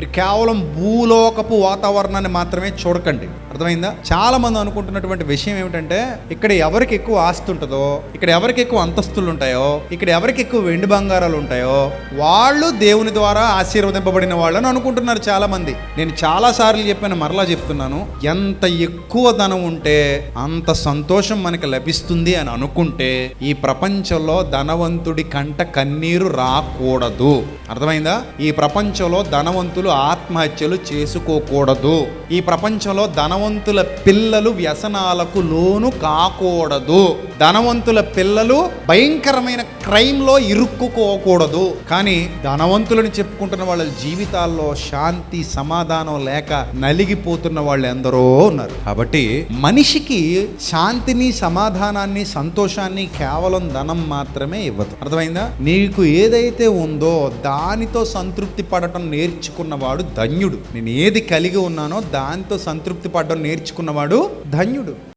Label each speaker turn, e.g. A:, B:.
A: మీరు కేవలం భూలోకపు వాతావరణాన్ని మాత్రమే చూడకండి. అర్థమైందా? చాలా మంది అనుకుంటున్నటువంటి విషయం ఏమిటంటే ఇక్కడ ఎవరికి ఎక్కువ ఆస్తి ఉంటుందో ఇక్కడ ఎవరికి ఎక్కువ అంతస్తులు ఉంటాయో ఇక్కడ ఎవరికి ఎక్కువ వెండి బంగారాలు ఉంటాయో వాళ్ళు దేవుని ద్వారా ఆశీర్వదింపబడిన వాళ్ళని అనుకుంటున్నారు చాలా మంది నేను చాలా సార్లు చెప్పాను మరలా చెప్తున్నాను ఎంత ఎక్కువ ధనం ఉంటే అంత సంతోషం మనకి లభిస్తుంది అని అనుకుంటే ఈ ప్రపంచంలో ధనవంతుడి కంట కన్నీరు రాకూడదు. అర్థమైందా? ఈ ప్రపంచంలో ధనవంతులు ఆత్మహత్యలు చేసుకోకూడదు. ఈ ప్రపంచంలో ధనవంతుల పిల్లలు వ్యసనాలకు లోను కాకూడదు. ధనవంతుల పిల్లలు భయంకరమైన క్రైమ్లో ఇరుక్కుకోకూడదు. కానీ ధనవంతులని చెప్పుకుంటున్న వాళ్ళ జీవితాల్లో శాంతి సమాధానం లేక నలిగిపోతున్న వాళ్ళు ఎందరో ఉన్నారు. కాబట్టి మనిషికి శాంతిని సమాధానాన్ని సంతోషాన్ని కేవలం ధనం మాత్రమే ఇవ్వదు. అర్థమైందా? నీకు ఏదైతే ఉందో దానితో సంతృప్తి పడటం నేర్చుకున్న వాడు ధన్యుడు. నేను ఏది కలిగి ఉన్నానో దాంతో సంతృప్తి పడడం నేర్చుకున్నవాడు ధన్యుడు.